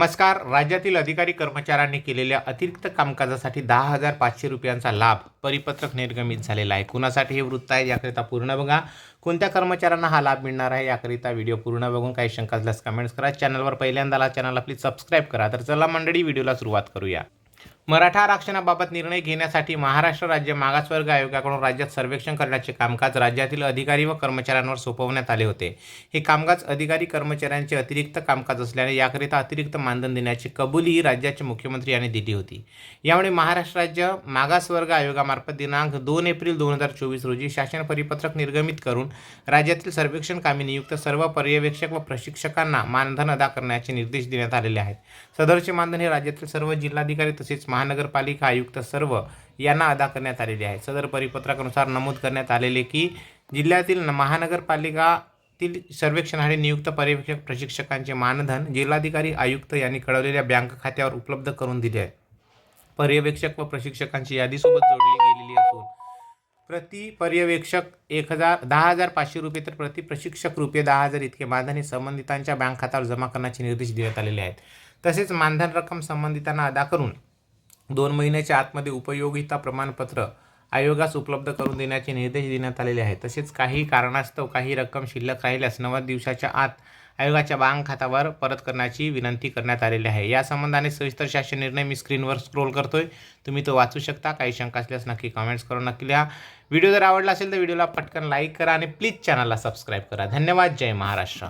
नमस्कार. राज्यातील अधिकारी कर्मचाऱ्यांनी केलेल्या अतिरिक्त कामकाजासाठी दहा हजार पाचशे रुपयांचा लाभ परिपत्रक निर्गमित झालेला आहे. कुणासाठी हे वृत्त आहे याकरिता पूर्ण बघा. कोणत्या कर्मचाऱ्यांना हा लाभ मिळणार आहे याकरिता व्हिडिओ पूर्ण बघून काही शंका असल्यास कमेंट्स करा. चॅनलवर पहिल्यांदा चॅनल चॅनलला प्लीज सबस्क्राईब करा. तर चला मंडळी व्हिडिओला सुरुवात करूया. मराठा आरक्षणाबाबत निर्णय घेण्यासाठी महाराष्ट्र राज्य मागासवर्ग आयोगाकडून राज्यात सर्वेक्षण करण्याचे कामकाज राज्यातील अधिकारी व कर्मचाऱ्यांवर सोपवण्यात आले होते. हे कामकाज अधिकारी कर्मचाऱ्यांचे अतिरिक्त कामकाज असल्याने याकरिता अतिरिक्त मानधन देण्याची कबुलीही राज्याचे मुख्यमंत्री यांनी दिली होती. यामुळे महाराष्ट्र राज्य मागासवर्ग आयोगामार्फत दिनांक दोन एप्रिल दोन हजार चोवीस रोजी शासन परिपत्रक निर्गमित करून राज्यातील सर्वेक्षण कामी नियुक्त सर्व पर्यवेक्षक व प्रशिक्षकांना मानधन अदा करण्याचे निर्देश देण्यात आलेले आहेत. सदरचे मानधन हे राज्यातील सर्व जिल्हाधिकारी तसेच महानगरपालिका आयुक्त सर्व यांना अदा करण्यात आलेले आहे. सदर परिपत्रकानुसार नमूद करण्यात आलेले की जिल्ह्यातील न- सर्वेक्षण सर्वेक्षणासाठी नियुक्त पर्यवेक्षक प्रशिक्षकांचे मानधन जिल्हाधिकारी आयुक्त यांनी कळवलेल्या बँक खात्यावर उपलब्ध करून दिले आहे. पर्यवेक्षक व प्रशिक्षकांची यादीसोबत जोडली गेलेली असून प्रति पर्यवेक्षक एक हजार दहा हजार पाचशे रुपये तर प्रति प्रशिक्षक रुपये दहा हजार इतके मानधन हे संबंधितांच्या बँक खात्यावर जमा करण्याचे निर्देश देण्यात आलेले आहेत. तसेच मानधन रक्कम संबंधितांना अदा करून दोन महिन्याच्या आतमध्ये उपयोगिता प्रमाणपत्र आयोगास उपलब्ध करून देण्याचे निर्देश देण्यात आलेले आहेत. तसेच काही कारणास्तव काही रक्कम शिल्लक राहिल्यास नव्वद दिवसाच्या आत आयोगाच्या बँक खात्यावर परत करण्याची विनंती करण्यात आलेली आहे. या संबंधाने सविस्तर शासन निर्णय मी स्क्रीनवर स्क्रोल करतोय. तुम्ही तो वाचू शकता. काही शंका असल्यास नक्की कमेंट्स करून नक्की लिहा. व्हिडिओ जर आवडला असेल तर व्हिडिओला पटकन लाईक करा आणि प्लीज चॅनलला सबस्क्राईब करा. धन्यवाद. जय महाराष्ट्र.